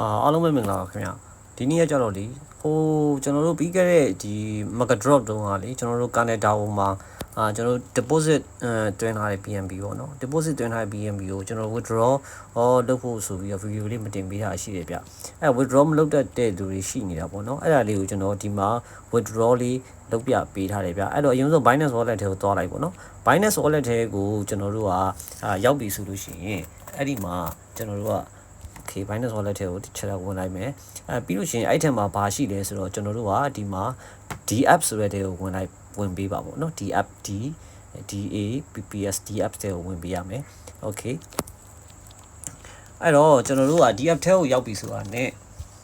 အာအားလုံးပဲမင်္ဂလာပါခင်ဗျာဒီနေ့ကကြတော့လေဟိုကျွန်တော်တို့ပြီးခဲ့တဲ့ဒီ market drop တုန်းကလေကျွန်တော်တို့ Canada ဟိုမှာအာကျွန်တော်တို့ deposit အဲတွင်းထားတဲ့ BNB ပေါ့နော် deposit တွင်းထားတဲ့ BNB ကိုကျွန်တော် withdraw ဟောလုပ်ဖို့ဆိုပြီးတော့ video လေးမတင်ပေးတာရှိတယ်ဗျအဲ withdraw မလုပ်တတ်တဲ့သူတွေရှိနေတာပေါ့နော်အဲ့ဒါလေးကိုကျွန်တော်ဒီမှာ withdraw လေးလုပ်ပြပေးထားတယ်ဗျအဲ့တော့အရင်ဆုံး Binance wallet ထဲကိုသွားလိုက်ပေါ့နော် Binance wallet ထဲကိုကျွန်တော်တို့ကအာရောက်ပြီဆိုလို့ရှိရင်အဲ့ဒီမှာကျွန်တော်တို့က okay Binance wallet ထဲကိုတစ်ချက်တော့ဝင်လိုက်မယ်အဲပြီးလို့ရှိရင်အဲ့ထက်မှာဘာရှိလဲဆိုတော့ကျွန်တော်တို့ကဒီမှာ D app ဆိုတဲ့တဲကိုဝင်လိုက်ဝင်ပေးပါပေါ့နော် D app D DA PPS D app တဲကိုဝင်ပေးရမယ် okay အဲ့တော့ကျွန်တော်တို့က D app ထဲကိုရောက်ပြီဆိုတာ ਨੇ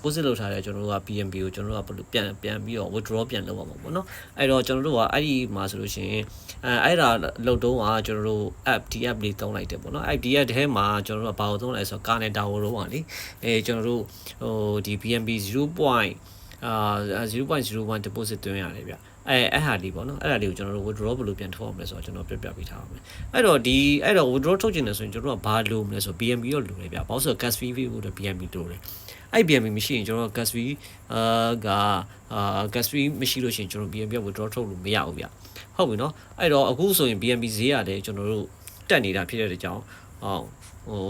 deposit လုပ်ထားတဲ့ကျွန်တော်တို့က BNB ကိုကျွန်တော်တို့ကဘယ်လိုပြန်ပြန်ပြီးတော့ withdraw ပြန်လုပ်ရမှာပေါ့နော်အဲ့တော့ကျွန်တော်တို့ကအဲ့ဒီမှာဆိုလို့ရှိရင်အဲအဲ့ဒါလုပ်တော့ကကျွန်တော်တို့ app D app လေးတုံးလိုက်တယ်ပေါ့နော်အဲ့ D app ထဲမှာကျွန်တော်တို့ကဘာကိုတုံးလဲဆိုတော့ Canada ကိုတော့ပါလေအဲကျွန်တော်တို့ဟိုဒီ BNB 0. အာ0.01 deposit သွင်းရတယ်ဗျ အဲအဲ့ဟာလေးပေါ့နော်အဲ့ဒါလေးကိုကျွန်တော်တို့ withdraw ဘယ်လိုပြန်ထုတ်အောင်လဲဆိုတော့ကျွန်တော်ပြပြပေးထားပါမယ်အဲ့တော့ဒီအဲ့တော့ withdraw ထုတ်ချင်တယ်ဆိုရင်ကျွန်တော်တို့ကဘာလိုမလဲဆိုတော့ BNB တော့လိုတယ်ဗျဘာလို့ဆိုတော့ gas fee ဖို့တော့ BNB လိုတယ်အဲ့ BNB မရှိရင်ကျွန်တော်တို့ gas fee အာကအာ gas fee မရှိလို့ရှိရင်ကျွန်တော် BNB က withdraw ထုတ်လို့မရဘူးဗျဟုတ်ပြီနော်အဲ့တော့အခုဆိုရင် BNB ဈေးရတယ်ကျွန်တော်တို့တက်နေတာဖြစ်တဲ့အကြောင်း ဟုတ်ဟို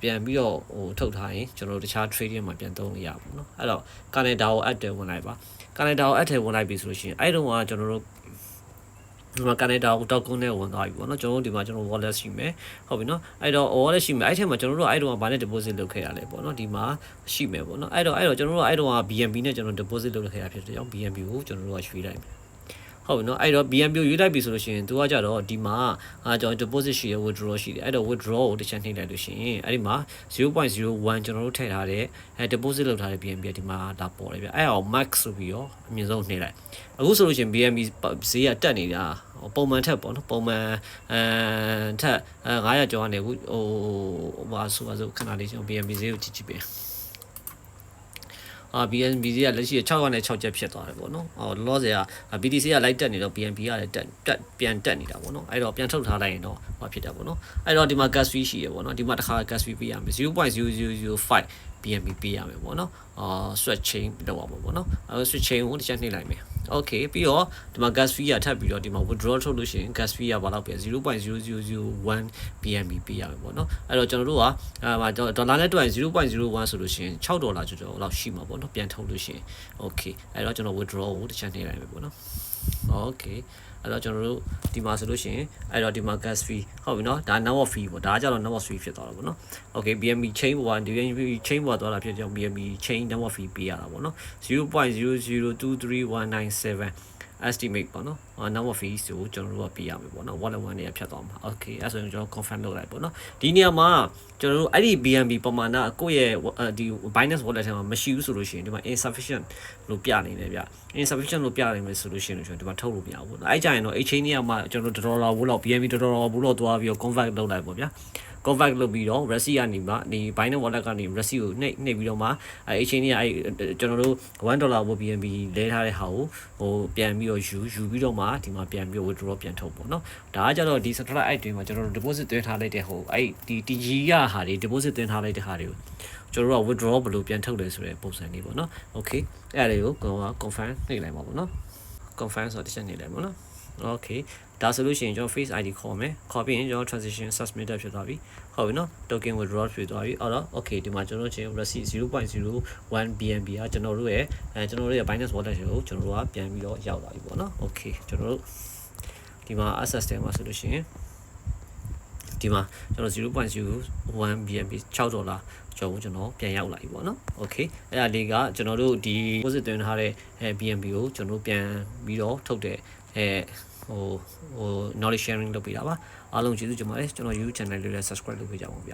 ပြန်ပြီးတော့ဟိုထုတ်ထားရင်ကျွန်တော်တို့တခြား trading မှာပြန်သုံးလို့ရပါဘူးเนาะအဲ့တော့ Canada ကို add တယ်ဝင်လိုက်ပါ Canada ကို add တယ်ဝင်လိုက်ပြီဆိုလို့ရှိရင်အဲ့တုန်းကကျွန်တော်တို့ဒီမှာ Canada ကိုတောက်ကုန်းနဲ့ဝင်သွားပြီပေါ့နော်ကျွန်တော်တို့ဒီမှာကျွန်တော် wallet ရှိမယ်ဟုတ်ပြီနော်အဲ့တော့ wallet ရှိမယ်အဲ့ထက်မှာကျွန်တော်တို့အဲ့တုန်းကဘာနဲ့ deposit လုပ်ခဲ့ရလဲပေါ့နော်ဒီမှာရှိမယ်ပေါ့နော်အဲ့တော့အဲ့တော့ကျွန်တော်တို့အဲ့တုန်းက BNB နဲ့ကျွန်တော် deposit လုပ်ခဲ့ရဖြစ်တဲ့ကြောင့် BNB ကိုကျွန်တော်တို့ကရွှေ့လိုက်မယ် ဟုတ်ပြီနော်အဲ့တော့ BNB ကိုရွေးလိုက်ပြီဆိုလို့ရှိရင်သူကကြတော့ဒီမှာအာကျွန်တော် deposit ရှိရ withdraw ရှိတယ်အဲ့တော့ withdraw ကိုတစ်ချက်နှိပ်လိုက်လို့ရှိရင်အဲ့ဒီမှာ0.01ကျွန်တော်တို့ထည့်ထားတဲ့အဲ deposit လုပ်ထားတဲ့ BNB ကဒီမှာလာပေါ်တယ်ဗျအဲ့အောင် max ဆိုပြီးတော့အမြင့်ဆုံးနှိပ်လိုက်အခုဆိုလို့ရှိရင် BNB ဈေးကတက်နေတာပုံမှန်ထက်ပေါ့နော်ပုံမှန်အဲထက်အဲ900ကျော်ကနေအခုဟိုဘာဆိုပါဆိုခဏလေးကျွန်တော် BNB ဈေးကိုကြည့်ကြည့်ပေး အာ BNB ဈေးကလက်ရှိ600နဲ့6ချက်ဖြစ်သွားတယ်ပေါ့နော်။အော်လောဆယ်က BTC ကလိုက်တက်နေတော့ BNB ကလည်းတက်တက်ပြန်တက်နေတာပေါ့နော်။အဲ့တော့ပြန်ထုတ်ထားလိုက်ရင်တော့ဟောဖြစ်တာပေါ့နော်။အဲ့တော့ဒီမှာ gas fee ရှိရပေါ့နော်။ဒီမှာတစ်ခါ gas fee ပေးရမယ်0.0005 BNB ပေးရမယ်ပေါ့နော်။အာ switch chain လောက်အောင်ပေါ့နော်။အဲ switch chain ကိုတစ်ချက်နှိပ်လိုက်မယ်။ okay ပြီးတော့ဒီမှာ gas fee ကထပ်ပြီးတော့ဒီမှာ withdraw ထုတ်လို့ရှိရင် gas fee ကဘာလောက်ပဲ0.0001 BNB ပေးရမယ်ပေါ့နော်။အဲ့တော့ကျွန်တော်တို့ကအာဒေါ်လာနဲ့တွက်0.01ဆိုလို့ရှိရင်6ဒေါ်လာကျော်ကျော်လောက်ရှိမှာပေါ့နော်။ပြန်ထုတ်လို့ရှိရင် okay အဲ့တော့ကျွန်တော် withdraw ကိုတစ်ချက်နှိပ်လိုက်မယ်ပေါ့နော်။ okay အဲ့တော့ကျွန်တော်တို့ဒီမှာဆိုလို့ရှိရင်အဲ့တော့ဒီမှာ gas fee ဟုတ်ပြီနော်ဒါ network fee ပေါ့ဒါကကြတော့ network fee ဖြစ်သွားတာပေါ့နော် okay BNB chain ပေါ်က BNB chain ပေါ်သွားတာဖြစ်ကြောင်း BNB chain network fee ပေးရတာပေါ့နော်0.0023197 estimate ပေါ့နော် network fee ဆိုကျွန်တော်တို့ကပေးရမယ်ပေါ့နော် wallet 1နဲ့ဖြတ်သွားမှာ okay အဲ့ဆိုရင်ကျွန်တော် confirm လုပ်လိုက်ပေါ့နော်ဒီနေရာမှာကျွန်တော်တို့အဲ့ဒီ BNB ပမာဏကိုယ့်ရဲ့ဒီ Binance wallet ထဲမှာမရှိဘူးဆိုလို့ရှိရင်ဒီမှာ insufficient လို့ပြနေတယ်ဗျ insufficient လို့ပြနေမယ်ဆိုလို့ရှိရင်ကျွန်တော်ဒီမှာထုတ်လို့မရဘူးပေါ့နော်အဲ့ကြရင်တော့ exchange နေရာမှာကျွန်တော်ဒေါ်လာဘူးလောက် BNB ဒေါ်လာဘူးလောက်သွားပြီးတော့ convert လုပ်လိုက်ပေါ့ဗျာ convert လုပ်ပြီးတော့ Resi ကနေမှဒီ Binance wallet ကနေ Resi ကိုနှိပ်နှိပ်ပြီးတော့မှအဲ exchange ကအဲကျွန်တော်တို့1ဒေါ်လာဘော BNB လဲထားတဲ့ဟာကိုဟိုပြန်ပြီးတော့ယူယူပြီးတော့မှဒီမှာပြန်ပြီး withdraw ပြန်ထုတ်ပေါ့နော်ဒါကကြတော့ဒီ satellite item မှာကျွန်တော်တို့ deposit သွင်းထားလိုက်တဲ့ဟိုအဲ့ဒီ TG ရဟာတွေ deposit သွင်းထားလိုက်တဲ့ဟာတွေကို ကျွန်တော်တို့က withdraw ဘယ်လိုပြန်ထုတ်လဲဆိုတဲ့ပုံစံလေးပေါ့နော် okay အဲ့ဒါတွေကိုကျွန်တော်က confirm နှိပ်လိုက်ပါပေါ့နော် confirm ဆိုတော့တစ်ချက်နှိပ်လိုက်ပေါ့နော် okay ဒါဆိုလို့ရှိရင်ကျွန်တော် face id ခေါ်မယ်ခေါ်ပြီးရင်ကျွန်တော် transition submitted ဖြစ်သွားပြီဟုတ်ပြီနော် token withdraw ဖြစ်သွားပြီအော်တော့ okay ဒီမှာကျွန်တော်ချင်း receipt 0.01 BNB ကကျွန်တော်တို့ရဲ့အဲကျွန်တော်တို့ရဲ့ Binance wallet ကိုကျွန်တော်တို့ကပြန်ပြီးတော့ရောက်လာပြီပေါ့နော် okay ကျွန်တော်တို့ဒီမှာ access တယ်မှာဆိုလို့ရှိရင် ဒီမှာကျွန်တော်0.01 BNB 6ဒေါ်လာကျော်ကိုကျွန်တော်ပြန်ရောက်လာပြီပေါ့နော်။ Okay အဲ့ဒါလေးကကျွန်တော်တို့ဒီ deposit သွင်းထားတဲ့အဲ BNB ကိုကျွန်တော်ပြန်ပြီးတော့ထုတ်တဲ့အဲဟိုဟို knowledge sharing လုပ်ပေးတာပါအားလုံးကျေးဇူးတင်ပါတယ်ကျွန်တော် YouTube channel လေးလည်း subscribe လုပ်ပေးကြပါဦးဗျ